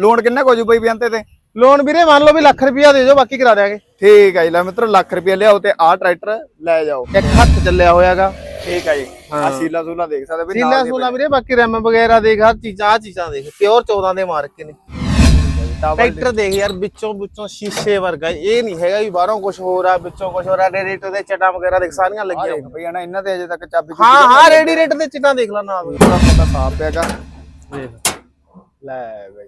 Loan ਕਿੰਨਾ ਕੁ ਹੋ ਜੂ ਬਈ ਬਿਆਨ ਤੇ? ਲੋਨ ਵੀਰੇ ਮੰਨ ਲਓ ਵੀ ਲੱਖ ਰੁਪਇਆ ਦੇ ਦਿਓ ਬਾਕੀ ਕਰਾ ਦਿਆਂਗੇ। ਠੀਕ ਹੈ ਜੀ ਲੈ ਮਿੱਤਰੋ ਲੱਖ ਰੁਪਏ ਲਿਆਓ ਤੇ ਆਹ ਟਰੈਕਟਰ ਲੈ ਜਾਓ। ਇੱਕ ਹੱਥ ਚੱਲਿਆ ਹੋਇਆਗਾ ਠੀਕ ਹੈ ਜੀ ਆ। ਸੀਲਾ ਸੂਲਾ ਦੇਖ ਸਕਦੇ ਬਈ ਸੀਲਾ ਸੂਲਾ ਵੀਰੇ ਬਾਕੀ ਰੈਮ ਵਗੈਰਾ ਦੇਖ ਹਰ ਚੀਜ਼ਾਂ ਆ ਚੀਜ਼ਾਂ ਦੇਖ ਪਿਓਰ 14 ਦੇ ਮਾਰ ਕੇ ਨੇ। ਟਰੈਕਟਰ ਦੇਖ ਯਾਰ ਵਿੱਚੋਂ ਵਿੱਚੋਂ ਸ਼ੀਸ਼ੇ ਵਰਗਾ ਇਹ ਨਹੀਂ ਹੈਗਾ ਵੀ ਬਾਹਰੋਂ ਕੁਝ ਹੋਰ ਆ ਵਿੱਚੋਂ ਕੁਝ ਹੋਰ ਆ ਰੇਡੀਏਟਰ ਦੇ ਚਟਾ ਵਗੈਰਾ ਦੇਖ ਸਾਰੀਆਂ ਲੱਗੀਆਂ। ਬਈ ਹਨਾ ਇਹਨਾਂ ਤੇ ਅਜੇ ਤੱਕ ਚਾਬੀ ਹਾਂ ਹਾਂ ਰੇਡੀਏਟਰ ਦੇ ਚਟਾ ਦੇਖ ਲਾ ਪੂਰਾ ਪਤਾ ਸਾਫ਼ ਪਿਆਗਾ ਦੇਖ। ਲੈ ਬਈ।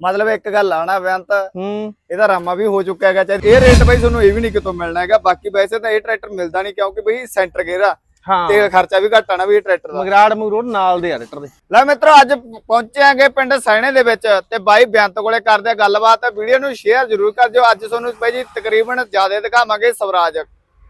ਮਤਲਬ ਇੱਕ ਗੱਲ ਆਣਾ ਬੇਅੰਤ ਹੂੰ। ਇਹਦਾ ਰਾਮਾ ਵੀ ਹੋ ਚੁੱਕਾ ਹੈਗਾ ਚਾਹੇ ਇਹ ਰੇਟ ਬਈ ਤੁਹਾਨੂੰ ਇਹ ਵੀ ਨਹੀਂ ਕਿਤੋਂ ਮਿਲਣਾ ਹੈਗਾ ਬਾਕੀ ਵੈਸੇ ਤਾਂ ਇਹ ਟਰੈਕਟਰ ਮਿਲਦਾ ਨਹੀਂ ਕਿਉਂਕਿ ਬਈ ਸੈਂਟਰ ਹਾਂ। ਤੇ ਖਰਚਾ ਵੀ ਘੱਟ ਆਣਾ ਵੀ ਇਹ ਟਰੈਕਟਰ ਦਾ। ਮਗਰਾੜ ਮਗਰੋੜ ਨਾਲ ਦੇ ਆ ਟਰੈਕਟਰ ਦੇ। ਲੈ ਮਿੱਤਰੋ ਅੱਜ ਪਹੁੰਚੇ ਆਂਗੇ ਪਿੰਡ ਸੈਣੇ ਦੇ ਵਿੱਚ ਤੇ ਬਾਈ ਬੇਅੰਤ ਕੋਲੇ ਕਰਦੇ ਆ ਗੱਲਬਾਤ। ਵੀਡੀਓ ਨੂੰ ਸ਼ੇਅਰ ਜ਼ਰੂਰ ਕਰ ਦਿਓ ਅੱਜ ਤੁਹਾਨੂੰ ਬਾਈ ਜੀ ਤਕਰੀਬਨ ਜ਼ਿਆਦਾ ਦਿਖਾਵਾਂਗੇ ਸਵਰਾਜ।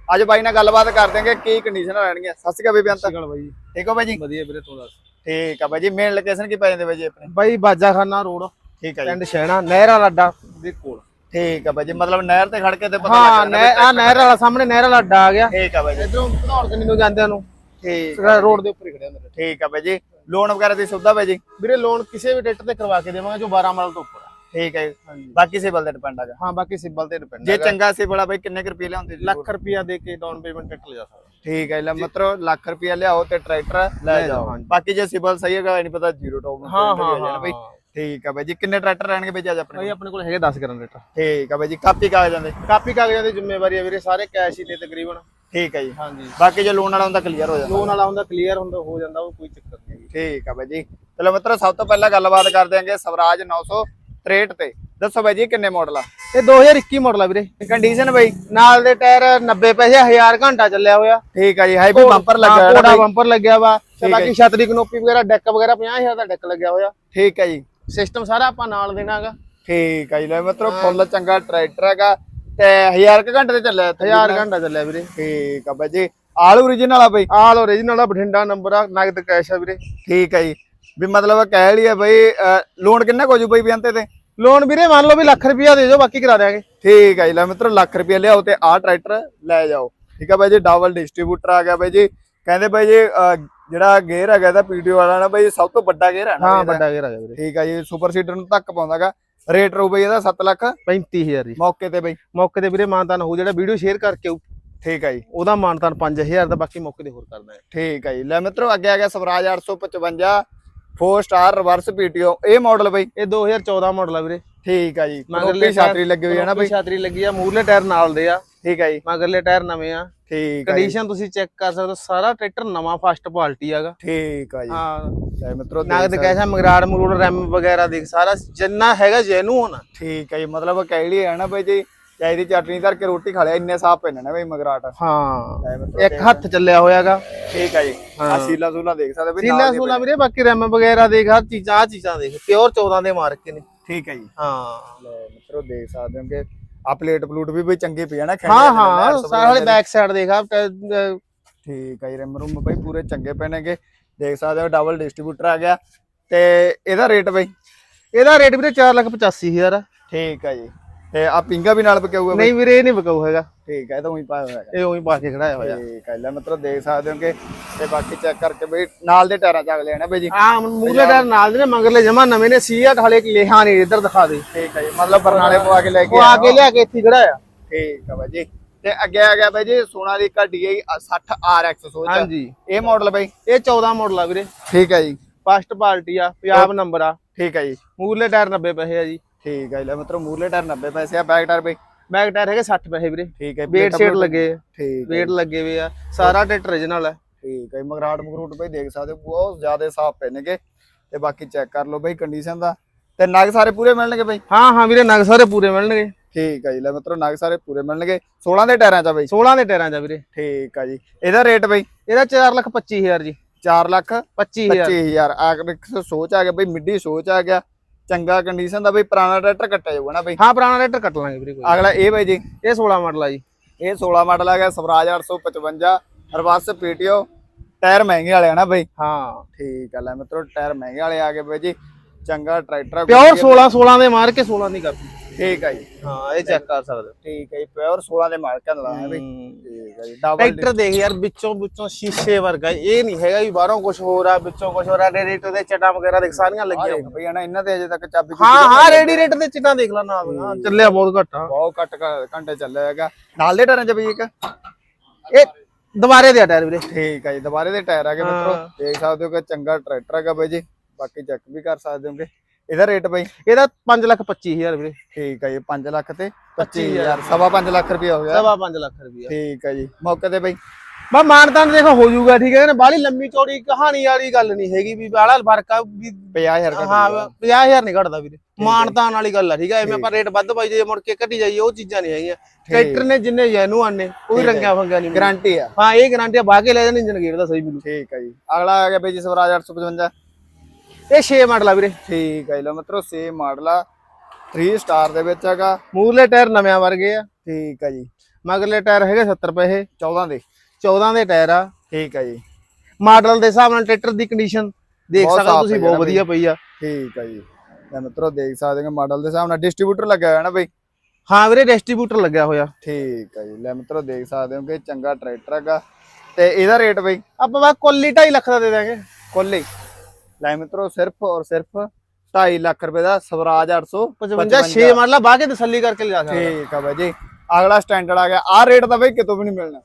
ਅੱਜ ਬਾਈ ਨਾਲ ਗੱਲਬਾਤ ਕਰ ਦਿਆਂਗੇ ਕੀ ਕੰਡੀਸ਼ਨ ਰਹਿਣਗੀਆਂ। ਸਤਿ ਸ਼੍ਰੀ ਅਕਾਲ ਬਈ ਬੇਅੰਤ। ਗੱਲ ਬਾਈ। ਠੀਕ ਹੋ ਬਾਈ ਜੀ? ਵਧੀਆ ਵੀਰੇ ਤੂੰ ਦੱਸ। ਠੀਕ ਆ ਬਾਈ ਜੀ ਮੇਨ ਲੋਕੇਸ਼ਨ ਕੀ ਪੈ ਜਾਂਦੇ ਬਾਈ ਜੀ ਆਪਣੇ? ਬਾਈ ਬਾਜਾਖਾਨਾ ਰੋਡ। ਠੀਕ ਜੀ। ਪਿੰਡ ਸ਼ਹਿਣਾ ਨਹਿਰ ਵਾਲਾ ਅੱਡਾ। ਦੇ ਕੋਲ। ਠੀਕ ਆ ਬਾਈ ਜੀ ਮਤਲਬ ਨਹਿਰ ਤੇ ਖੜ ਕੇ ਤੇ ਪਤਾ ਹਾਂ ਲੱਗ ਨਹਿਰ ਆ ਨਹਿਰ ਵਾਲਾ ਸਾਹਮਣੇ ਨਹਿਰ ਵਾਲਾ ਅੱਡਾ ਆ ਗਿਆ। ਠੀਕ ਆ ਬਾਈ ਜੀ। ਇਧਰੋਂ ਧੌਣ ਕੰਨੀ ਨੂੰ ਜਾਂਦਿਆਂ ਨੂੰ। ਠੀਕ ਰੋਡ ਦੇ ਉੱਪਰ ਹੀ ਖੜਿਆ ਹੁੰਦਾ ਠੀਕ ਆ ਬਾਈ ਜੀ। ਲੋਨ ਵਗੈਰਾ ਦੀ ਸੁਵਿਧਾ ਬਾਈ ਜੀ? ਵੀਰੇ ਲੋਨ ਕਿਸੇ ਵੀ ਟਰੈਕਟਰ ਤੇ ਕਰਵਾ ਕੇ ਦੇਵਾਂਗੇ ਜੋ 12 ਮਾਡਲ ਤੋਂ ਉੱਪਰ ਆ। ਠੀਕ ਹੈ ਬਾਕੀ ਸਿਬਲ ਤੇ ਡਿਪੈਂਡ ਹੈਗਾ। ਹਾਂ ਬਾਕੀ ਸਿੰਬਲ ਤੇ ਡਿਪੈਂਡ ਜੇ ਚੰਗਾ ਸਿਬਲ ਆ ਬਾਈ ਕਿੰਨੇ ਕੁ ਰੁਪਏ ਲਿਆਉਂਦੇ ਜੀ? ਲੱਖ ਰੁਪਿਆ ਦੇ ਕੇ ਡਾਊਨ ਪੇਮੈਂਟ ਟਰੈਕਟਰ ਲਿਜਾ ਸਕਦਾ। ਠੀਕ ਹੈ ਲੈ ਮਤਲਬ ਲੱਖ ਰੁਪਏ ਲਿਆਓ ਤੇ ਟਰੈਕਟਰ ਲੈ ਜਾਓ। ਬਾਕੀ ਜੇ ਸਿਬਲ ਸਹੀ ਹੈਗਾ ਨਹੀਂ ਪਤਾ ਜ਼ੀਰੋ ਟੌਪ ਹਾਂ ਹਾਂ ਹਾਂ ਬਾਈ। ਠੀਕ ਆ ਬਾਈ ਜੀ ਕਿੰਨੇ ਟਰੈਕਟਰ ਰਹਿਣਗੇ ਬਾਈ ਜੀ ਅੱਜ ਆਪਣੇ ਭਾਈ ਕੋਲ? ਆਪਣੇ ਕੋਲ ਹੈਗੇ 10 ਗ੍ਰਾਮ ਟਰੈਕਟਰ। ਠੀਕ ਆ ਬਾਈ ਜੀ ਕਾਪੀ ਕਾਗਜ਼ਾਂ ਦੇ। ਕਾਪੀ ਕਾਗਜ਼ਾਂ ਦੀ ਜ਼ਿੰਮੇਵਾਰੀ ਹੈ ਵੀਰੇ ਸਾਰੇ ਕੈਸ਼ ਹੀ ਨੇ ਤਕਰੀਬਨ। ਠੀਕ ਹੈ ਜੀ। ਹਾਂਜੀ। ਬਾਕੀ ਜੇ ਲੋਨ ਵਾਲਾ ਹੁੰਦਾ ਕਲੀਅਰ ਹੋ ਜਾਂਦਾ। ਲੋਨ ਵਾਲਾ ਹੁੰਦਾ ਕਲੀਅਰ ਹੁੰਦਾ ਹੋ ਜਾਂਦਾ ਉਹ ਕੋਈ ਚੱਕਰ ਨਹੀਂ ਠੀਕ ਆ ਬਾਈ ਜੀ। ਚਲੋ ਮਿੱਤਰੋ ਸਭ ਤੋਂ ਪਹਿਲਾਂ ਗੱਲਬਾਤ ਕਰ ਦਿਆਂਗੇ ਸਵਰਾਜ 963 ਤੇ। ਦੱਸੋ ਬਾਈ ਜੀ ਕਿੰਨੇ ਮਾਡਲ ਆ? ਇਹ 2021 ਮਾਡਲ ਆ ਵੀਰੇ। ਕੰਡੀਸ਼ਨ ਬਾਈ? ਨਾਲ ਦੇ ਟਾਇਰ 90 ਪੈਸੇ 1000 ਘੰਟਾ ਚੱਲਿਆ ਹੋਇਆ। ਠੀਕ ਆ ਜੀ ਹਾਈਵੇ ਬੰਪਰ ਲੱਗਾ ਹੋਇਆ ਨਾ ਕੋੜਾ ਬਾਈ। ਬੰਪਰ ਲੱਗਿਆ ਵਾ। ਤੇ ਠੀਕ ਹੈ ਬਾਕੀ ਛਤਰੀ ਕਨੋਪੀ ਵਗੈਰਾ ਡੈਕ ਵਗੈਰਾ 50000 ਦਾ ਡੈਕ ਲੱਗਿਆ ਹੋਇਆ। ਠੀਕ ਆ ਜੀ। ਸਿਸਟਮ ਸਾਰਾ ਆਪਾਂ ਨਾਲ ਦੇਣਾਗਾ। ਠੀਕ ਆ ਜੀ ਲੈ ਮਿੱਤਰੋ ਫੁੱਲ ਚੰਗਾ ਟਰੈਕਟਰ ਹੈਗਾ। ਤੇ 1000 ਕੁ ਘੰਟੇ ਤੇ ਚੱਲਿਆ ਇੱਥੇ। 1000 ਘੰਟਾ ਚੱਲਿਆ ਵੀਰੇ। ਠੀਕ ਆ ਬਾਈ ਜੀ। ਆਲ ਓਰੀਜਨਲ ਆ ਬਾਈ? ਆਲ ਓਰੀਜਨਲ ਆ ਬਠਿੰਡਾ ਨੰਬਰ ਆ ਨਗਦ ਕੈਸ਼ ਆ ਵੀਰੇ। ਠੀਕ ਆ ਜੀ। ਵੀ ਮਤਲਬ ਕਹਿ ਲਈਏ ਬਈ ਲੋਨ ਕਿੰਨਾ ਕੁ ਹੋ ਜੂ ਬਈ ਬਿਆਨ ਤੇ? ਲੋਨ ਵੀਰੇ ਮੰਨ ਲਓ ਵੀ ਲੱਖ ਰੁਪਇਆ ਦੇ ਦਿਓ ਬਾਕੀ ਕਰਾ ਦਿਆਂਗੇ। ਠੀਕ ਆ ਜੀ ਲੈ ਮਿੱਤਰੋ ਲੱਖ ਰੁਪਏ ਲਿਆਓ ਤੇ ਆਹ ਟਰੈਕਟਰ ਲੈ ਜਾਓ। ਠੀਕ ਆ ਬਾਈ ਜੀ ਡਬਲ ਡਿਸਟ੍ਰੀਬਿਊਟਰ ਆ ਗਿਆ ਬਾਈ ਜੀ। ਕਹਿੰਦੇ ਬਾਈ ਜੀ ਜਿਹੜਾ ਗੇਅਰ ਹੈਗਾ ਇਹਦਾ ਪੀਡੀਓ ਵਾਲਾ ਨਾ ਬਾਈ ਸਭ ਤੋਂ ਵੱਡਾ ਗੇਅਰ ਹੈ ਨਾ ਹਾਂ। ਵੱਡਾ ਘੇਰਾ ਵੀਰੇ। ਠੀਕ ਆ ਜੀ ਸੁਪਰ ਸੀਡਰ ਨੂੰ ਧੱਕ ਪਾਉਂਦਾਗਾ ਰੇਟ ਰੂ ਬਈ ਇਹਦਾ 7 ਲੱਖ। 35000 ਜੀ। ਮੌਕੇ ਤੇ ਬਈ। ਮੌਕੇ ਤੇ ਵੀਰੇ ਮਾਨਤਾਨ ਹੋ ਜਿਹੜਾ ਵੀਡੀਓ ਸ਼ੇਅਰ ਕਰਕੇ ਆਊ, ਠੀਕ ਆ ਜੀ। ਉਹਦਾ ਮਾਨਤਾਨ 5000 ਦਾ ਬਾਕੀ ਮੌਕੇ ਤੇ ਹੋਰ ਕਰਦਾ ਹੈ ਠੀਕ ਆ ਜੀ। ਲੈ ਮਿੱਤਰੋ ਅੱਗੇ ਆ ਗਿਆ ਸਵਰਾਜ 855 4 ਸਟਾਰ ਰਿਵਰਸ ਪੀਟੀਓ ਇਹ ਮਾਡਲ ਬਈ। ਇਹ 2014 ਮਾਡਲ ਆ ਵੀਰੇ। ਠੀਕ ਆ ਜੀ। ਮਗਰਲੀ ਛਾਤਰੀ ਲੱਗੀ ਹੋਈ ਹੈ ਨਾ ਬਈ। ਛਾਤਰੀ ਲੱਗੀ ਆ ਮੂਰਲੇ ਟਾਇਰ ਨਾਲ ਦੇ ਆ। ਠੀਕ ਆ ਜੀ। ਮਗਰਲੇ ਟਾਇਰ ਨਵੇਂ ਆ। ਠੀਕ ਆ ਜੀ। ਕੰਡੀਸ਼ਨ ਤੁਸੀਂ ਚੈੱਕ ਕਰ ਸਕਦੇ ਹੋ ਸਾਰਾ ਟਰੈਕਟਰ ਨਵਾਂ ਫਸਟ ਕੁਆਲਿਟੀ ਹੈਗਾ। ਠੀਕ ਆ ਜੀ। ਹਾਂ। ਲੈ ਮਿੱਤਰੋ ਨਗਦ ਕੈਸ਼ ਆ ਮਗਰਾੜ ਮਗਰੂੜ ਰੈਮ ਵਗੈਰਾ ਦੇਖ ਸਾਰਾ ਜਿੰਨਾ ਹੈਗਾ ਜੈਨੂਨ ਆ। ਠੀਕ ਆ ਜੀ ਮਤਲਬ ਕਹਿ ਲਈ ਹੈ ਨਾ ਬਈ ਜੀ ਚਾਹੀ ਦੀ ਚਟਨੀ ਧਰ ਕੇ ਰੋਟੀ ਖਾ ਲਿਆ ਇੰਨੇ ਸਾਫ਼ ਪੈਣੇ ਨੇ ਬਈ ਮਗਰਾਟ। ਹਾਂ। ਇੱਕ ਹੱਥ ਚੱਲਿਆ ਹੋਇਆਗਾ। ਠੀਕ ਆ ਜੀ। ਆ ਸੀਲਾ ਸੂਲਾ ਦੇਖ ਸਕਦੇ ਬਈ ਸੀਲਾ ਸੂਲਾ ਵੀਰੇ ਬਾਕੀ ਰੈਮ ਵਗੈਰਾ ਦੇਖ ਹਰ ਚੀਜ਼ਾਂ ਆ ਚੀਜ਼ਾਂ ਦੇਖ ਪਿਓਰ 14 ਦੇ ਮਾਰ ਕੇ ਨੇ। ਠੀਕ ਆ ਜੀ। ਹਾਂ। ਲੈ ਮਿੱਤਰੋ ਦੇਖ ਸਕਦੇ ਹੋ ਕਿ ਆ ਪਲੇਟ ਪਲੂਟ ਵੀ ਬਈ ਚੰਗੀ ਪਈ ਆ ਨਾ ਹਾਂ ਹਾਂ ਸਾਰੇ ਬੈਕ ਸਾਈਡ ਦੇਖ ਆ ਠੀਕ ਆ ਜੀ ਰਿਮ ਰੂਮ ਬਈ ਪੂਰੇ ਚੰਗੇ ਪਏ ਨੇਗੇ। ਦੇਖ ਸਕਦੇ ਹੋ ਡਬਲ ਡਿਸਟ੍ਰੀਬਿਊਟਰ ਆ ਗਿਆ। ਤੇ ਇਹਦਾ ਰੇਟ ਬਈ? ਇਹਦਾ ਰੇਟ ਵੀਰੇ 485000 ਆ। ਠੀਕ ਆ ਜੀ। ਤੇ ਆ ਪਿੰਗਾ ਵੀ ਨਾਲ ਬਈ ਨਹੀਂ ਵੀਰੇ ਇਹ ਨਹੀਂ ਵਿਕਾਊ ਹੈਗਾ। ਠੀਕ ਇਹ ਤਾਂ ਉਹੀ ਪਾਇਆ ਹੋਇਆ ਇਹ ਉਹੀ ਪਾ ਕੇ ਖੜਾਇਆ ਹੋਇਆ। ਠੀਕ ਆ ਲੈ ਮਤਲਬ ਦੇਖ ਸਕਦੇ ਹੋ ਕਿ ਤੇ ਬਾਕੀ ਚੈੱਕ ਕਰਕੇ ਬਈ ਨਾਲ ਦੇ ਟਾਇਰਾਂ ਚ ਅਗਲੇ ਆ ਨਾ ਬਈ ਜੀ? ਆ ਮੂਲੇ ਟਾਇਰ ਨਾਲ ਦੇ ਨੇ ਮਗਰਲੇ ਜਮਾ ਨਵੇਂ ਨੇ ਸੀਆ ਹਾਲੇ ਲਿਖਾ ਨਹੀਂ ਇੱਧਰ ਦਿਖਾ ਦੇ। ਠੀਕ ਜੀ ਮਤਲਬ ਬਰਨਾਲੇ ਪਵਾ ਕੇ ਲੈ ਕੇ ਉਹ ਆ ਕੇ ਲਿਆ ਕੇ ਇੱਥੇ ਖੜਾਇਆ। ਠੀਕ ਆ ਬਾਈ ਜੀ। ਤੇ ਅੱਗੇ ਆ ਗਿਆ ਬਾਈ ਜੀ ਸੋਨਾਲੀਕਾ DI 60 RX ਸੋਚ ਹਾਂਜੀ। ਇਹ ਮਾਡਲ ਬਾਈ? ਇਹ 14 ਮਾਡਲ ਆ ਵੀਰੇ। ਠੀਕ ਆ ਜੀ। ਫਸਟ ਪਾਰਟੀ ਆ ਪੰਜਾਬ ਨੰਬਰ ਆ। ਠੀਕ ਆ ਜੀ। ਮੂਰਲੇ ਟਾਇਰ 90 ਪੈਸੇ ਆ ਜੀ। ਠੀਕ ਆ ਜੀ ਲੈ ਮਤਲਬ ਮੂਰਲੇ ਟਾਇਰ 90 ਪੈਸੇ ਆ ਬੈਕ ਟਾਇਰ ਬਈ ਬੈਕ ਟਾਇਰ ਹੈਗੇ 60 ਪੈਸੇ ਵੀਰੇ। ਠੀਕ ਹੈ ਵੇਟ ਸ਼ੇਡ ਲੱਗੇ ਠੀਕ ਹੈ ਵੇਟ ਲੱਗੇ ਵੇ ਆ। ਸਾਰਾ ਟਰੈਕਟਰ origignal ਹੈ ਠੀਕ ਹੈ ਮਗਰਾਟ ਮਗਰੂਟ ਬਈ ਦੇਖ ਸਕਦੇ ਹੋ ਬਹੁਤ ਜ਼ਿਆਦਾ ਸਾਫ਼ ਪਏ ਨੇਗੇ ਤੇ ਬਾਕੀ ਚੈੱਕ ਕਰ ਲਓ ਬਈ ਕੰਡੀਸ਼ਨ ਦਾ। ਤੇ ਨਗ ਸਾਰੇ ਪੂਰੇ ਮਿਲਣਗੇ ਬਈ? ਹਾਂ ਹਾਂ ਵੀਰੇ ਨਗ ਸਾਰੇ ਪੂਰੇ ਮਿਲਣਗੇ। ਠੀਕ ਹੈ ਜੀ ਲੈ ਮਤਲਬ ਨਗ ਸਾਰੇ ਪੂਰੇ ਮਿਲਣਗੇ। 16 ਦੇ ਟਾਇਰਾਂ ਚ ਬਈ? 16 ਦੇ ਟਾਇਰਾਂ ਦਾ ਵੀਰੇ। ਠੀਕ ਆ ਜੀ। ਇਹਦਾ ਰੇਟ ਬਈ? ਇਹਦਾ 4 ਲੱਖ 25000 ਜੀ। 4 ਲੱਖ 25000 25000 ਆਖਰ ਸੋਚ ਆ ਗਿਆ ਬਈ ਮਿੱਡੀ ਸੋਚ ਆ ਗਿਆ। ਚੰਗਾ ਕੰਡੀਸ਼ਨ ਦਾ ਬਈ ਪੁਰਾਣਾ ਟਰੈਕਟਰ ਕੱਟਿਆ ਜਾਊਗਾ ਨਾ ਬਈ। ਹਾਂ ਪੁਰਾਣਾ ਟਰੈਕਟਰ ਕੱਟ ਲਾਂਗੇ ਵੀਰੇ ਕੋਈ ਅਗਲਾ ਇਹ ਬਈ ਜੀ। ਇਹ 16 ਮਾਡਲ ਆ ਜੀ। ਇਹ 16 ਮਾਡਲ ਆ ਗਿਆ ਸਵਰਾਜ 855 ਰਿਵਰਸ ਪੀਟੀਓ ਟਾਇਰ ਮਹਿੰਗੇ ਵਾਲੇ ਆ ਨਾ ਬਈ। ਹਾਂ। ਠੀਕ ਆ ਲੈ ਮਿੱਤਰੋ ਟਾਇਰ ਮਹਿੰਗੇ ਵਾਲੇ ਆ ਗਏ ਬਈ ਜੀ। ਚੰਗਾ ਟਰੈਕਟਰ ਆ, ਪਿਓਰ ਵਧੀਆ। 16 16 ਦੇ ਮਾਰ ਕੇ 16 ਦੀ ਕਾਪੀ ਠੀਕ ਆ ਜੀ। ਹਾਂ ਇਹ ਚੈੱਕ ਕਰ ਸਕਦੇ ਠੀਕ ਹੈ ਜੀ ਪਿਓਰ 16 ਦੇ ਮਾਲਕਾਂ ਦਾ ਹੈ ਬਈ। ਹੋ ਠੀਕ ਠੀਕ ਹੈ ਜੀ ਡਬਲ ਟਰੈਕਟਰ ਦੇਖ ਯਾਰ ਵਿੱਚੋਂ ਵਿੱਚੋਂ ਸ਼ੀਸ਼ੇ ਵਰਗਾ ਇਹ ਨਹੀਂ ਹੈਗਾ ਵੀ ਬਾਹਰੋਂ ਕੁਝ ਹੋਰ ਆ ਵਿੱਚੋਂ ਕੁਝ ਹੋਰ ਆ ਰੇਡੀਏਟਰ ਦੇ ਚਟਾ ਵਗੈਰਾ ਦੇਖ ਸਾਰੀਆਂ ਲੱਗੀਆਂ ਹੋਈਆਂ। ਬਈ ਹਨਾ ਇਹਨਾਂ ਦੇ ਅਜੇ ਤੱਕ ਚਾਬੀ ਹਾਂ ਹਾਂ। ਰੇਡੀਏਟਰ ਦੇ ਚਟਾ ਦੇਖ ਲਾ ਨਾਲ ਚੱਲਿਆ ਬਹੁਤ ਘੱਟ ਆ ਬਹੁਤ ਘੱਟ ਘੰਟੇ ਚੱਲਿਆ ਹੈਗਾ। ਨਾਲ ਦੇ ਟਾਇਰਾਂ ਚ ਬਈ ਇੱਕ? ਇਹ ਦੁਬਾਰੇ ਦੇ ਆ ਟਾਇਰ ਵੀਰੇ। ਠੀਕ ਹੈ ਜੀ ਦੁਬਾਰੇ ਦੇ ਟਾਇਰ ਆਗੇ ਮਿੱਤਰੋ। ਹਾਂ। ਦੇਖ ਸਕਦੇ ਹੋ ਕਿ ਚੰਗਾ ਟਰੈਕਟਰ ਹੈਗਾ ਬਾਈ ਜੀ ਬਾਕੀ ਚੈੱਕ ਵੀ ਕਰ ਸਕਦੇ ਹੋਗੇ ਇਹਦਾ ਰੇਟ ਬਾਈ ਇਹਦਾ 5 ਲੱਖ 25000 ਵੀਰੇ। ਠੀਕ ਹੈ ਜੀ 5 ਲੱਖ ਤੇ 25000 ਸਵਾ 5 ਲੱਖ ਰੁਪਏ ਹੋ ਗਿਆ। ਸਵਾ 5 ਲੱਖ ਰੁਪਇਆ। ਠੀਕ ਹੈ ਜੀ ਮੌਕੇ ਤੇ ਬਾਈ। ਬਾ ਮਾਨਤਾਨ ਦੇਖੋ ਹੋ ਜਾਊਗਾ ਠੀਕ ਹੈ ਨਾ? ਬਾਹਲੀ ਲੰਮੀ ਚੌੜੀ ਕਹਾਣੀ ਵਾਲੀ ਗੱਲ ਨਹੀਂ ਹੈਗੀ ਵੀ ਬਾਹਲਾ ਫ਼ਰਕ ਆ ਵੀ 50000 ਘੱਟ ਹਾਂ ਜਾਊਗਾ। 50000 ਨਹੀਂ ਘਟਦਾ ਵੀਰੇ। ਮਾਨਤਾਨ ਵਾਲੀ ਗੱਲ ਆ ਠੀਕ ਹੈ ਐਵੇਂ ਆਪਾਂ ਰੇਟ ਵੱਧ ਪਾਈ ਜੇ ਮੁੜ ਕੇ ਘਟੀ ਜਾਈਏ ਉਹ ਚੀਜ਼ਾਂ ਨਹੀਂ ਹੈਗੀਆਂ। ਟਰੈਕਟਰ ਨੇ ਜਿੰਨੇ ਜੈਨੂਅਨ ਨੇ ਕੋਈ ਰੰਗਿਆ ਫੰਗਿਆ ਨਹੀਂ। ਗਾਰੰਟੀ ਆ। ਹਾਂ ਇਹ ਗਾਰੰਟੀ ਬਾਹ ਕੇ ਲੈ ਜਾਣ ਇੰਜਨ ਗੇਅਰ ਦਾ ਸਹੀ ਮਿਲੂ ਠੀਕ ਹੈ ਜੀ। ਅਗਲਾ ਆ ਗਿਆ ਬਾਈ ਜੀ ਸਵਰਾਜ 855 ਇਹ 6 ਮਾਡਲ ਆ ਵੀਰੇ। ਠੀਕ ਹੈ ਲਓ ਮਿੱਤਰੋ ਸੇਮ ਮਾਡਲ ਆ। 3 ਸਟਾਰ ਦੇ ਵਿੱਚ ਹੈਗਾ। ਮੂਰਲੇ ਟਾਇਰ ਨਵੇਂ ਵਰਗੇ ਆ। ਠੀਕ ਹੈ ਜੀ। ਮਗਰਲੇ ਟਾਇਰ ਹੈਗੇ 70 ਰੁਪਏ ਇਹ 14 ਦੇ। 14 ਦੇ ਟਾਇਰ ਆ। ਠੀਕ ਹੈ ਜੀ। ਮਾਡਲ ਦੇ ਹਿਸਾਬ ਨਾਲ ਟਰੈਕਟਰ ਦੀ ਕੰਡੀਸ਼ਨ ਦੇਖ ਸਕਦੇ ਤੁਸੀਂ ਬਹੁਤ ਵਧੀਆ ਪਈ ਆ। ਠੀਕ ਹੈ ਜੀ। ਲੈ ਮਿੱਤਰੋ ਦੇਖ ਸਕਦੇ ਹੋ ਮਾਡਲ ਦੇ ਹਿਸਾਬ ਨਾਲ। ਡਿਸਟ੍ਰੀਬਿਊਟਰ ਲੱਗਿਆ ਹੋਇਆ ਨਾ ਬਾਈ। ਹਾਂ ਵੀਰੇ ਡਿਸਟ੍ਰੀਬਿਊਟਰ ਲੱਗਿਆ ਹੋਇਆ। ਠੀਕ ਹੈ ਜੀ। ਲੈ ਮਿੱਤਰੋ ਦੇਖ ਸਕਦੇ ਹੋ ਕਿ ਚੰਗਾ ਟਰੈਕਟਰ ਹੈਗਾ। ਤੇ ਇਹਦਾ ਰੇਟ ਬਈ? ਆਪਾਂ ਬਾ ਕੁੱਲ 2.5 ਲੱਖ ਦਾ ਦੇ ਦਾਂਗੇ ਕੁੱਲ ਹੀ। ਲੈ ਮਿੱਤਰੋ ਸਿਰਫ ਔਰ ਸਿਰਫ 2.5 ਲੱਖ ਰੁਪਏ ਦਾ ਸਵਰਾਜ 55 6 855 ਮਾਡਲ ਆ ਬਾਹ ਕੇ ਤਸੱਲੀ ਕਰਕੇ ਲਿਆ ਸਕਦਾ। ਠੀਕ ਆ ਬਾਈ ਜੀ। ਅਗਲਾ ਸਟੈਂਡਰਡ ਆ ਗਿਆ। ਆ ਰੇਟ ਤਾਂ ਬਈ ਕਿਤੋਂ ਵੀ ਨਹੀਂ ਮਿਲਣਾ।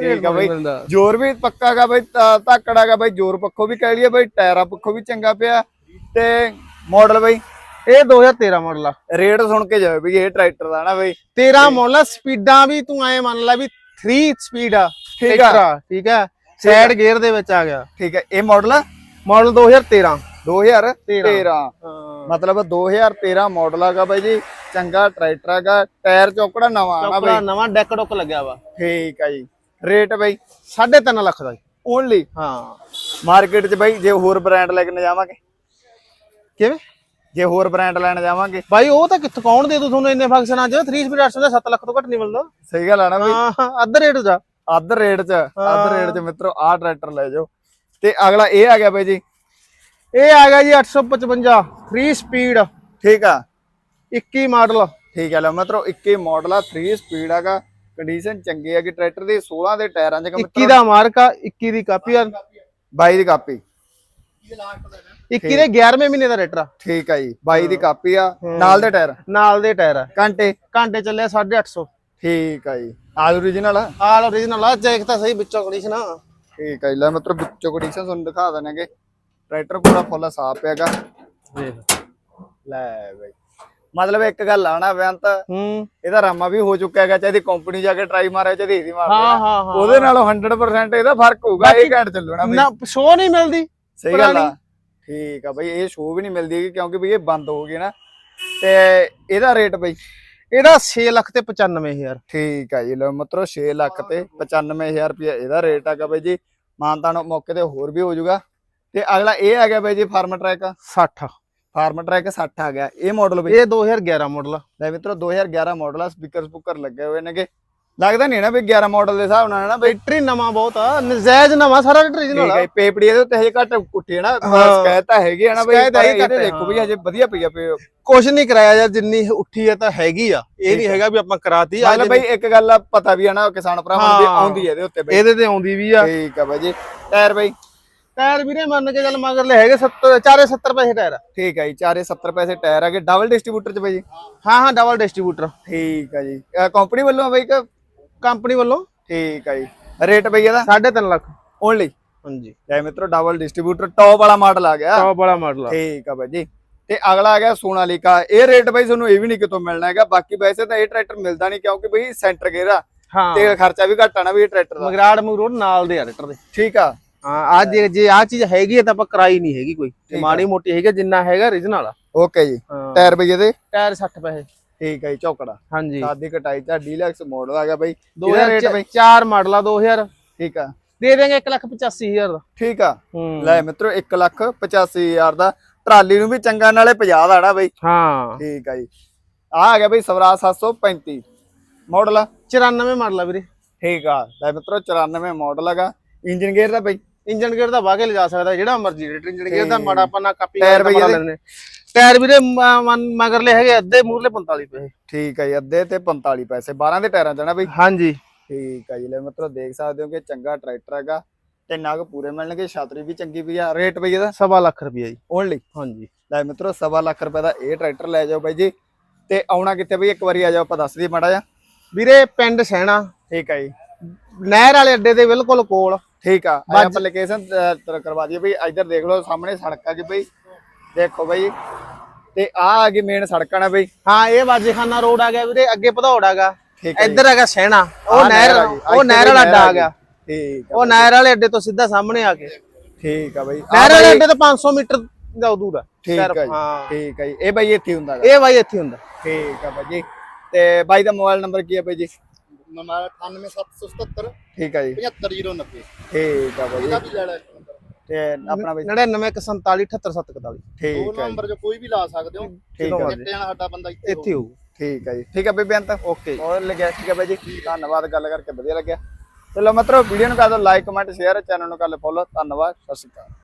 ਠੀਕ ਆ ਬਾਈ। ਜੋਰ ਵੀ ਪੱਕਾ ਗਾ ਬਾਈ ਧੱਕੜਾ ਗਾ ਬਾਈ। ਜੋਰ ਪੱਖੋਂ ਵੀ ਕਹਿ ਲਈਏ ਬਾਈ ਟਾਇਰਾਂ ਪੱਖੋਂ ਵੀ ਚੰਗਾ ਪਿਆ। ਤੇ ਮਾਡਲ ਬਾਈ ਇਹ 2013 ਮਾਡਲ ਆ। ਰੇਟ ਸੁਣ ਕੇ ਜਾਵੇ ਬਈ ਇਹ ਟਰੈਕਟਰ ਦਾ ਨਾ ਬਾਈ। 13 ਮਾਡਲ ਆ ਸਪੀਡਾਂ ਵੀ ਤੂੰ ਐ ਮੰਨ ਲੈ ਵੀ 3 ਸਪੀਡ ਆ। ਠੀਕ ਆ। ਆ ਠੀਕ ਹੈ ਸਾਈਡ ਗੇਅਰ ਦੇ ਵਿੱਚ ਆ ਗਿਆ। ਠੀਕ ਹੈ ਇਹ ਮਾਡਲ ਮਾਡਲ 2013 2013 ਹਾਂ। ਮਤਲਬ 2013 ਮਾਡਲ ਹੈਗਾ ਬਾਈ ਜੀ। ਚੰਗਾ ਟਰੈਕਟਰ ਹੈਗਾ ਟਾਇਰ ਚੌਕੜਾ ਨਵਾਂ ਆਣਾ ਚੌਕੜਾ ਬਾਈ। ਨਵਾਂ ਡੈਕ ਡੁੱਕ ਲੱਗਿਆ ਵਾ। ਠੀਕ ਆ ਜੀ। ਰੇਟ ਬਾਈ 3.5 ਲੱਖ ਦਾ। ਓਨਲੀ ਹਾਂ। ਮਾਰਕੀਟ 'ਚ ਬਾਈ ਜੇ ਹੋਰ ਬ੍ਰਾਂਡ ਲੈ ਕੇ ਜਾਵਾਂਗੇ। ਕਿਵੇਂ? ਜੇ ਹੋਰ ਬ੍ਰਾਂਡ ਲੈਣ ਜਾਵਾਂਗੇ। ਭਾਈ ਉਹ ਤਾਂ ਕਿੱਥੋਂ ਕੌਣ ਦੇ ਦੂ ਤੁਹਾਨੂੰ ਇੰਨੇ ਫੰਕਸ਼ਨਾਂ 'ਚ? 3 ਸਪੀਡ 800 ਦਾ 7 ਲੱਖ ਤੋਂ ਘੱਟ ਨਹੀਂ ਮਿਲਦਾ। ਸਹੀ ਗੱਲ ਆ ਨਾ ਬਾਈ। ਹਾਂ ਅੱਧ ਰੇਟ ਦਾ ਅੱਧ ਰੇਟ 'ਚ ਅੱਧ ਰੇਟ 'ਚ ਮਿੱਤਰੋ ਆਹ ਟਰੈਕਟਰ ਲੈ ਜਾਓ। ਤੇ ਅਗਲਾ ਇਹ ਆ ਗਿਆ ਬਾਈ ਜੀ। ਇਹ ਆ ਗਿਆ ਜੀ 855 3 ਸਪੀਡ ਠੀਕ ਆ। 21 ਮਾਡਲ। ਠੀਕ ਆ ਲਓ ਮਿੱਤਰੋ 21 ਮਾਡਲ ਆ 3 ਸਪੀਡ ਹੈਗਾ ਕੰਡੀਸ਼ਨ ਚੰਗੀ ਹੈਗੀ ਟਰੈਕਟਰ ਦੀ 16 ਦੇ ਟਾਇਰਾਂ 'ਚ 21 ਦਾ ਮਾਰਕ ਆ 21 ਦੀ ਕਾਪੀ ਆ। 22 ਦੀ ਕਾਪੀ। 21 ਦੇ 11ਵੇਂ ਮਹੀਨੇ ਦਾ ਰੇਟਰ ਆ। ਠੀਕ ਆ ਜੀ 22 ਦੀ ਕਾਪੀ ਆ ਨਾਲ ਦੇ ਟਾਇਰ। ਨਾਲ ਦੇ ਟਾਇਰ ਆ। ਘੰਟੇ। ਘੰਟੇ ਚੱਲਿਆ 850 ਠੀਕ ਆ ਜੀ ਆਲ ਓਰੀਜਨਲ ਆ। ਆਲ ਓਰੀਜਨਲ ਆ ਚੈੱਕ ਤਾਂ ਸਹੀ ਵਿੱਚੋਂ ਕੰਡੀਸ਼ਨ ਆ। ਠੀਕ ਜੀ। ਲੈ ਮਿੱਤਰੋ ਵਿੱਚੋਂ ਕੰਡੀਸ਼ਨ ਤੁਹਾਨੂੰ ਦਿਖਾ ਦਣਗੇ ਟਰੈਕਟਰ ਪੂਰਾ ਫੁੱਲ ਸਾਫ਼ ਪਿਆਗਾ ਦੇਖ ਲੈ ਬਈ। ਮਤਲਬ ਇੱਕ ਗੱਲ ਆਣਾ ਬੇਅੰਤ ਹੂੰ। ਇਹਦਾ ਰਾਮਾ ਵੀ ਹੋ ਚੁੱਕਿਆ ਹੈਗਾ ਚਾਹੇ ਦੀ ਕੰਪਨੀ ਜਾ ਕੇ ਟਰਾਈ ਮਾਰਿਆ ਚਾਹੇ ਇਹਦੀ ਮਾਰ ਹਾਂ। ਹਾਂ ਹਾਂ। ਉਹਦੇ ਨਾਲੋਂ 100% ਇਹਦਾ ਫ਼ਰਕ ਹੋਊਗਾ ਇਹ ਘੰਟ ਚੱਲਣਾ ਬਈ। ਨਾ ਸ਼ੋ ਨਹੀਂ ਮਿਲਦੀ ਸਹੀ ਗੱਲ ਆ। ਠੀਕ ਆ ਬਈ ਇਹ ਸ਼ੋਅ ਵੀ ਨਹੀਂ ਮਿਲਦੀ ਕਿਉਂਕਿ ਬਈ ਇਹ ਬੰਦ ਹੋ ਗਈ ਨਾ। ਤੇ ਇਹਦਾ ਰੇਟ ਬਈ ਇਹਦਾ 6 ਲੱਖ ਤੇ 95000 ਠੀਕ ਆ ਜੀ ਲੋ ਮਿੱਤਰੋ 6 ਲੱਖ ਤੇ 95000 ਰੁਪਏ ਇਹਦਾ ਰੇਟ ਹੈਗਾ ਬਈ ਜੀ। ਮਾਨਤਾਨ ਮੌਕੇ ਤੇ ਹੋਰ ਵੀ ਹੋ ਜਾਊਗਾ। ਤੇ ਅਗਲਾ ਇਹ ਆ ਗਿਆ ਬਈ ਜੀ ਫਾਰਮ ਟਰੈਕ। 60 ਫਾਰਮ ਟਰੈਕ 60 ਆ ਗਿਆ। ਇਹ ਮਾਡਲ ਬਈ। ਇਹ 2011 ਮਾਡਲ ਆ। ਲੈ ਮਿੱਤਰੋ 2011 ਮਾਡਲ ਆ ਸਪੀਕਰ ਸਪੂਕਰ ਲੱਗੇ ਹੋਏ ਨੇਗੇ। ਲੱਗਦਾ ਨਹੀਂ ਨਾ ਵੀ 11 ਮਾਡਲ ਦੇ ਹਿਸਾਬ ਨਾਲ ਨਾ ਬਈ। ਬੈਟਰੀ ਨਵਾਂ ਬਹੁਤ ਆ ਨਜਾਇਜ਼ ਨਵਾਂ ਸਾਰਾ ਓਰੀਜਨਲ ਠੀਕ ਆ ਹੈ ਪੇਪੜੀ ਇਹਦੇ ਉੱਤੇ ਹਜੇ ਘੱਟ ਉੱਠੀ ਹੈ ਨਾ। ਹਾਂ। ਸ਼ਿਕਾਇਤ ਤਾਂ ਹੈਗੀ ਆ ਨਾ ਬਈ ਇਹਦੇ ਹੈ, ਦੇਖੋ ਵੀ ਹਜੇ ਵਧੀਆ ਪਈ ਆ ਕੁਛ ਨਹੀਂ ਕਰਾਇਆ ਯਾਰ ਜਿੰਨੀ ਉੱਠੀ ਹੈ ਤਾਂ ਹੈਗੀ ਆ। ਇਹ ਨਹੀਂ ਹੈਗਾ ਵੀ ਆਪਾਂ ਕਰਾਤੀ ਆ ਮਤਲਬ ਬਈ ਇੱਕ ਗੱਲ ਆ ਪਤਾ ਵੀ ਆ ਨਾ ਕਿਸਾਨ ਭਰਾਵਾਂ ਹਾਂ। ਆਉਂਦੀ ਹੈ ਇਹਦੇ ਉੱਤੇ ਬਈ। ਇਹਦੇ ਤੇ ਆਉਂਦੀ ਵੀ ਆ। ਠੀਕ ਆ ਬਾਈ ਜੀ। ਟਾਇਰ ਬਈ। ਟਾਇਰ ਵੀਰੇ ਮੰਨ ਕੇ ਚੱਲ ਮਗਰਲੇ ਹੈਗੇ 70 ਚਾਰੇ 70 ਪੈਸੇ ਟਾਇਰ ਆ। ਠੀਕ ਹੈ ਜੀ ਚਾਰੇ 70 ਪੈਸੇ ਟਾਇਰ ਆ ਗਏ। ਡਬਲ ਡਿਸਟ੍ਰੀਬਿਊਟਰ ਚ ਬਾਈ। ਹਾਂ ਹਾਂ ਡਬਲ ਡਿਸਟ੍ਰੀਬਿਊਟਰ ਠੀਕ ਆ ਜੀ। ਕੰਪਨੀ ਵੱਲੋਂ ਆ ਬਾਈ ਕੰਪਨੀ ਵੱਲੋਂ? ਠੀਕ ਆ ਜੀ। ਰੇਟ ਬਈ ਇਹਦਾ? 3.5 ਲੱਖ। ਓਨਲੀ? ਹਾਂਜੀ। ਲੈ ਮਿੱਤਰੋ ਡਬਲ ਡਿਸਟ੍ਰੀਬਿਊਟਰ ਟੌਪ ਵਾਲਾ ਮਾਡਲ ਆ ਗਿਆ। ਟੌਪ ਵਾਲਾ ਮਾਡਲ ਠੀਕ ਆ ਬਾਈ ਜੀ। ਤੇ ਅਗਲਾ ਆ ਗਿਆ ਸੋਨਾਲੀਕਾ। ਇਹ ਰੇਟ ਬਾਈ ਤੁਹਾਨੂੰ ਇਹ ਵੀ ਨਹੀਂ ਕਿਤੋਂ ਮਿਲਣਾ ਹੈਗਾ। ਬਾਕੀ ਵੈਸੇ ਤਾਂ ਇਹ ਟਰੈਕਟਰ ਮਿਲਦਾ ਨਹੀਂ ਕਿਉਂਕਿ ਬਈ ਸੈਂਟਰ ਗੇਅਰ ਆ। ਤੇ ਖਰਚਾ ਵੀ ਘੱਟ ਆਣਾ ਵੀ ਇਹ ਟਰੈਕਟਰ ਦਾ। ਮਗਰਾੜ ਮਗਰੋੜ ਨਾਲ ਦੇ ਆ ਰੇਟਰ ਦੇ। ਠੀਕ ਆ। ਹਾਂ ਆ ਜੇ ਜੇ ਆ ਚੀਜ਼ ਹੈਗੀ ਤਾਂ ਆਪਾਂ ਕਰਾਈ ਨਹੀਂ ਹੈਗੀ ਕੋਈ। ਮਾੜੀ ਮੋਟੀ ਹੈਗੀ ਜਿੰਨਾ ਹੈਗਾ origignal ਆ। ਓਕੇ ਜੀ। ਟਾਇਰ ਬਈ ਇਹਦੇ? ਟਾਇਰ 60 ਪੈਸੇ। ਠੀਕ ਜੀ ਚੌਕੜਾ। ਹਾਂਜੀ। ਸਾਦੀ ਕਟਾਈ ਦਾ ਡੀਲਕਸ ਮਾਡਲ ਆ ਗਿਆ ਬਾਈ। ਇਹਦਾ ਰੇਟ ਬਈ? 2004 ਮਾਡਲ ਆ 2000 ਠੀਕ ਆ। ਦੇ ਦੇਂਗੇ 185000 ਦਾ। ਠੀਕ ਆ। ਹੂੰ। ਲੈ ਮਿੱਤਰੋ 1 ਲੱਖ 85000 ਦਾ। ਟਰਾਲੀ ਨੂੰ ਵੀ ਚੰਗਾ ਨਾਲੇ 50 ਦਾ ਆੜਾ ਬਈ। ਹਾਂ। ਠੀਕ ਆ ਜੀ। ਆ ਆ ਗਿਆ ਬਈ ਸਵਰਾਜ 735 ਮਾਡਲ ਆ। 94 ਮਾਡਲ ਆ ਵੀਰੇ। ਠੀਕ ਆ। ਲੈ ਮਿੱਤਰੋ 94 ਮਾਡਲ ਹੈਗਾ। ਇੰਜਨ ਗੇਅਰ ਦਾ ਬਈ ਇੰਜਨ ਗੇਅਰ ਦਾ ਵਾਗੇ ਲਿਜਾ ਸਕਦਾ ਜਿਹੜਾ ਮਰਜ਼ੀ। ਰੇਟ ਇੰਜਨ ਗੇਅਰ ਦਾ ਮਾੜਾ ਆਪਾਂ ਨਾ ਕਾਪੀ ਇਹਦੇ? ਲੈਣੇ ਟਾਇਰ ਵੀਰੇ ਮਗਰਲੇ ਹੈਗੇ ਅੱਧੇ ਮੂਰਲੇ 45 ਪੈਸੇ ਠੀਕ ਆ ਜੀ ਅੱਧੇ ਤੇ 45 ਪੈਸੇ 12 ਦੇ ਟਾਇਰਾਂ ਚ ਨਾ ਬਈ? ਹਾਂਜੀ। ਠੀਕ ਆ ਜੀ ਲੈ ਮਿੱਤਰੋ ਦੇਖ ਸਕਦੇ ਹੋ ਕਿ ਚੰਗਾ ਟਰੈਕਟਰ ਹੈਗਾ ਤੇ ਨਗ ਪੂਰੇ ਮਿਲਣਗੇ ਛਤਰੀ ਵੀ ਚੰਗੀ ਪਈ ਆ। ਰੇਟ ਬਈ ਇਹਦਾ? ਸਵਾ ਲੱਖ ਰੁਪਈਆ ਜੀ। ਓਨਲੀ ਹਾਂਜੀ। ਲੈ ਮਿੱਤਰੋ ਸਵਾ ਲੱਖ ਰੁਪਏ ਦਾ ਇਹ ਟਰੈਕਟਰ ਲੈ ਜਾਓ ਬਾਈ ਜੀ। ਤੇ ਆਉਣਾ ਕਿੱਥੇ ਬਈ? ਇੱਕ ਵਾਰੀ ਆ ਜਾਓ ਆਪਾਂ ਦੱਸ ਦਈਏ ਮਾੜਾ ਜਿਹਾ। ਵੀਰੇ ਪਿੰਡ ਸੈਣਾ। ਠੀਕ ਆ ਜੀ। ਨਹਿਰ ਵਾਲੇ ਅੱਡੇ ਦੇ ਬਿਲਕੁਲ ਕੋਲ। ਠੀਕ ਆ ਆਪਾਂ ਲੋਕੇਸ਼ਨ ਕਰਵਾ ਦਈਏ ਬਈ। ਇੱਧਰ ਦੇਖ ਲਓ ਸਾਹਮਣੇ ਸੜਕ ਆ ਗਈ ਬਈ। ਦੇਖੋ ਬਈ। ਤੇ ਆ ਆ ਗਈ ਮੇਨ ਸੜਕਾਂ ਨਾ ਬਈ। ਹਾਂ ਇਹ ਬਾਜੇਖਾਨਾ ਰੋਡ ਆ ਗਿਆ ਵੀਰੇ ਅੱਗੇ ਭਦੌੜ ਆਗਾ। ਠੀਕ ਹੈ ਜੀ। ਇੱਧਰ ਹੈਗਾ ਸੈਣਾ। ਉਹ ਨਹਿਰ ਆ ਉਹ ਨਹਿਰ ਵਾਲਾ ਅੱਡਾ ਆ। ਗਿਆ। ਠੀਕ ਆ ਉਹ ਨਹਿਰ ਵਾਲੇ ਅੱਡੇ ਤੋਂ ਸਿੱਧਾ ਸਾਹਮਣੇ ਆ ਕੇ। ਠੀਕ ਆ ਬਈ। ਨਹਿਰ ਵਾਲੇ ਅੱਡੇ ਤੋਂ 500 ਮੀਟਰ ਦਾ ਦੂਰ ਆ। ਠੀਕ ਆ ਜੀ। ਹਾਂ। ਠੀਕ ਆ ਜੀ। ਇਹ ਬਾਈ ਇੱਥੇ ਹੁੰਦਾ। ਇਹ ਬਾਈ ਇੱਥੇ ਹੁੰਦਾ। ਠੀਕ ਆ ਬਾਈ ਤੇ ਬਾਈ ਦਾ ਮੋਬਾਈਲ ਨੰਬਰ ਕੀ ਹੈ ਬਾਈ ਜੀ? ਨੰਬਰ 98777 ਠੀਕ ਆ ਜੀ। 75090 ਠੀਕ ਆ ਬਾਈ ਜੀ। ਇਹਦਾ ਵੀ ਤੇ ਆਪਣਾ ਬਾਈ 9947 78741 ਦੋ ਠੀਕ ਆ ਜੀ। ਨੰਬਰ ਜੋ ਕੋਈ ਵੀ ਲਾ ਸਕਦੇ ਹੋ ਠੀਕ ਆ ਜੱਟੇ ਵਾਲਾ ਸਾਡਾ ਬੰਦਾ ਇੱਥੇ ਇੱਥੇ ਹੋਊ। ਠੀਕ ਆ ਜੀ। ਠੀਕ ਆ ਬਈ ਬੇਅੰਤ ਓਕੇ ਹੋਰ ਲੱਗਿਆ ਠੀਕ ਆ ਬਾਈ ਜੀ। ਧੰਨਵਾਦ ਗੱਲ ਕਰਕੇ ਵਧੀਆ ਲੱਗਿਆ। ਚਲੋ ਮਤਲਬ ਵੀਡੀਓ ਨੂੰ ਕਰ ਦਿਓ ਲਾਈਕ ਕਮੈਂਟ ਸ਼ੇਅਰ ਚੈਨਲ ਨੂੰ ਕਰ ਲਓ ਫੋਲੋ ਧੰਨਵਾਦ ਸਤਿ ਸ਼੍ਰੀ ਅਕਾਲ।